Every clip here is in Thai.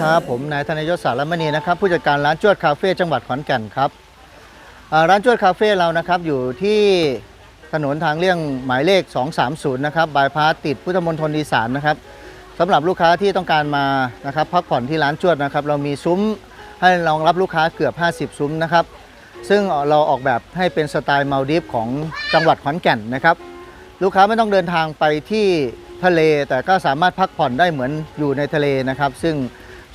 ครับผมนายธนยศสารมณีนะครับผู้จัดการร้านจวดคาเฟ่จังหวัดขอนแก่นครับร้านจวดคาเฟ่เรานะครับอยู่ที่ถนนทางเลี่ยงหมายเลข 230 นะครับบายพาสติดพุทธมณฑลอีสานนะครับสำหรับลูกค้าที่ต้องการมานะครับพักผ่อนที่ร้านจวดนะครับเรามีซุ้มให้รองรับลูกค้าเกือบ 50 ซุ้มนะครับซึ่งเราออกแบบให้เป็นสไตล์มาลดิฟของจังหวัดขอนแก่นนะครับลูกค้าไม่ต้องเดินทางไปที่ทะเลแต่ก็สามารถพักผ่อนได้เหมือนอยู่ในทะเลนะครับ ซึ่ง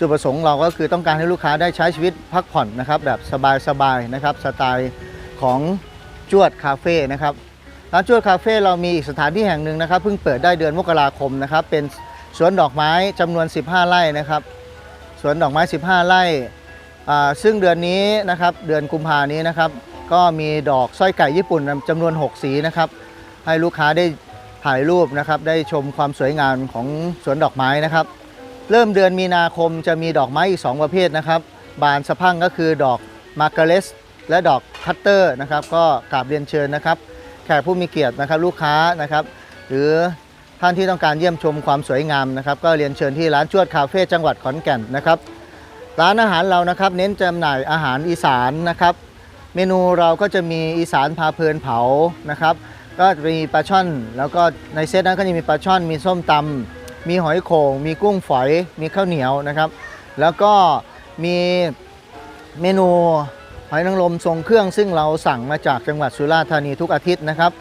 จุดประสงค์เราก็คือต้องการให้ลูกค้าได้ใช้ชีวิตพักผ่อนนะครับ แบบสบายๆนะครับสไตล์ของจวดคาเฟ่นะครับร้านจวดคาเฟ่เรามีอีกสถานที่แห่งหนึ่งนะครับเพิ่งเปิดได้เดือนมกราคมนะครับเป็นสวนดอกไม้จำนวน 15 ไร่นะครับสวนดอกไม้ 15 ไร่ซึ่งเดือนนี้นะครับเดือนกุมภานี้นะครับก็มีดอกสร้อยไก่ญี่ปุ่นจำนวน 6 สีนะครับให้ลูกค้าได้ถ่ายรูปนะครับได้ชมความสวยงามของสวนดอกไม้นะครับ เริ่มเดือนมีนาคมจะมีดอกไม้อีก 2 ประเภทนะครับ บานสะพั่งก็คือดอกมาร์กาเลสและดอกคัตเตอร์นะครับก็กราบเรียนเชิญนะครับ แขกผู้มีเกียรตินะครับลูกค้านะครับ หรือท่านที่ต้องการเยี่ยมชมความสวยงามนะครับ ก็เรียนเชิญที่ร้านจวดคาเฟ่จังหวัดขอนแก่นนะครับ ร้านอาหารเรานะครับเน้นจำหน่ายอาหารอีสานนะครับ เมนูเราก็จะมีอีสานพาเพลินเผานะครับ ก็มีปลาช่อน แล้วก็ในเซตนั้นก็จะมีปลาช่อนมีส้มตำ มีหอยโขงมีกุ้งฝอย มีข้าวเหนียวนะครับ แล้วก็มีเมนูหอยนางรมทรงเครื่องซึ่งเราสั่งมาจากจังหวัดสุราษฎร์ธานีทุกอาทิตย์นะครับ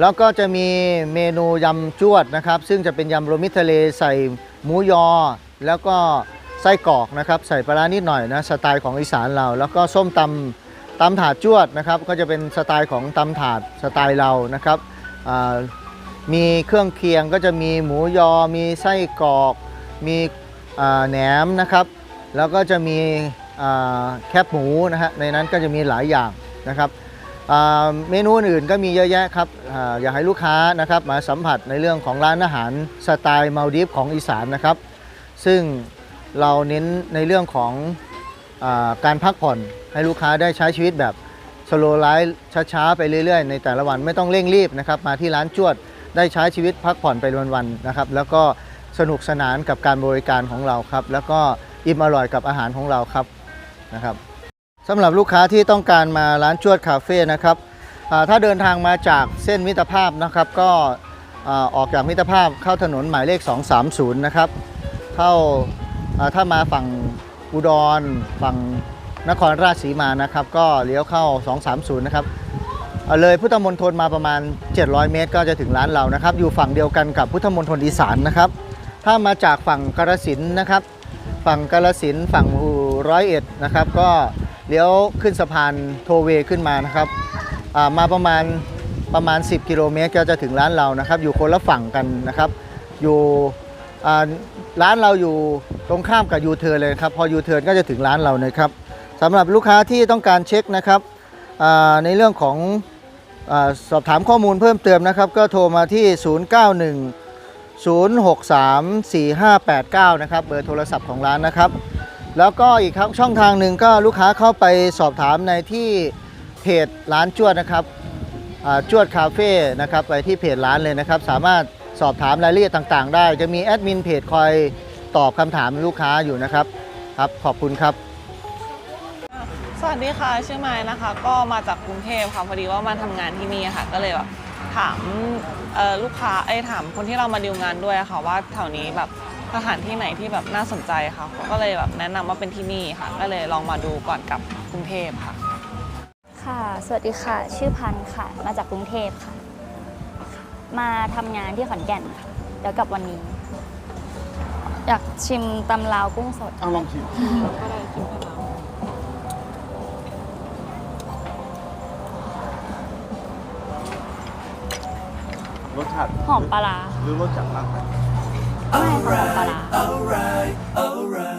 แล้วก็จะมีเมนูยำจวดนะครับ ซึ่งจะเป็นยำรวมมิตรทะเลใส่หมูยอ แล้วก็ไส้กรอกนะครับ ใส่ปลาร้านิดหน่อยนะสไตล์ของอีสานเรา แล้วก็ส้มตำตำถาดจวดนะครับ ก็จะเป็นสไตล์ของตำถาดสไตล์เรานะครับ มีเครื่องเคียงก็จะมีหมูยอ มีไส้กรอก มีแหนมนะครับ แล้วก็จะมีแคบหมูนะฮะ ในนั้นก็จะมีหลายอย่างนะครับเมนูอื่นๆก็มีเยอะแยะครับออยากให้ลูกค้านะครับมาสัมผัสในเรื่องของร้านอาหารสไตล์มาลดิฟของอีสานนะครับ ซึ่งเราเน้นในเรื่องของอการพักผ่อนให้ลูกค้าได้ใช้ชีวิตแบบสโลไลฟ์ช้าๆ ไปเรื่อยๆ ในแต่ละวันไม่ต้องเร่งรีบนะครับ มาที่ร้านจวด ได้ใช้ชีวิตพักผ่อนไปวันๆนะครับ แล้วก็สนุกสนานกับการบริการของเราครับ แล้วก็อิ่มอร่อยกับอาหารของเราครับนะครับสำหรับลูกค้าที่ต้องการมาร้านจวดคาเฟ่นะครับถ้าเดินทางมาจากเส้นมิตรภาพนะครับ ก็ออกจากมิตรภาพเข้าถนนหมายเลข 230 นะครับ เข้าอ่าถ้ามาฝั่งอุดรฝั่งนครราชสีมานะครับ ก็เลี้ยวเข้า 230 นะครับ เอาเลยพุทธมณฑลมาประมาณ 700 เมตร ก็จะถึงร้านเรานะครับ อยู่ฝั่งเดียวกันกับพุทธมณฑลอีสานนะครับ ถ้ามาจากฝั่งกาฬสินนะครับ ฝั่งกาฬสินฝั่งอูร้อยเอ็ดนะครับ ก็เลี้ยวขึ้นสะพานโทเวขึ้นมานะครับมาประมาณประมาณ 10 กิโลเมตร ก็จะถึงร้านเรานะครับ อยู่คนละฝั่งกันนะครับ อยู่ร้านเราอยู่ตรงข้ามกับยูเทิร์นเลยครับ พอยูเทิร์นก็จะถึงร้านเราเลยครับสำหรับลูกค้าที่ต้องการเช็คนะครับในเรื่องของ สอบถามข้อมูลเพิ่มเติมนะครับ ก็โทรมาที่ 091 0634589 นะครับ เบอร์โทรศัพท์ของร้านนะครับ แล้วก็อีกครับช่องทางหนึ่งก็ลูกค้าเข้าไปสอบถามในที่เพจร้านจวดนะครับจวดคาเฟ่นะครับไปที่เพจร้านเลยนะครับ สามารถสอบถามรายละเอียดต่าง ๆ ได้ จะมีแอดมินเพจคอยตอบคำถามลูกค้าอยู่นะครับ ครับ ขอบคุณครับ สวัสดีค่ะ ชื่อไม้นะคะ ก็มาจากกรุงเทพค่ะพอดีว่ามาทำงานที่นี่ค่ะ ก็เลยแบบถามเอ่อลูกค้าไอ้ยถามคนที่เรามาดีลงานด้วยค่ะว่าแถวนี้แบบสถานที่ไหนที่แบบน่าสนใจค่ะเขาก็เลยแบบแนะนำว่าเป็นที่นี่ค่ะ ก็เลยลองมาดูก่อนกลับกรุงเทพค่ะ ค่ะ สวัสดีค่ะ ชื่อพันธุ์ค่ะ มาจากกรุงเทพค่ะ มาทำงานที่ขอนแก่นค่ะแล้วกลับวันนี้ อยากชิมตำลาวกุ้งสดเอาลองชิมรส ชาติหอมปลาร้า หรือรสจัดมากไหมไม่ค่ะหอมปลาร้า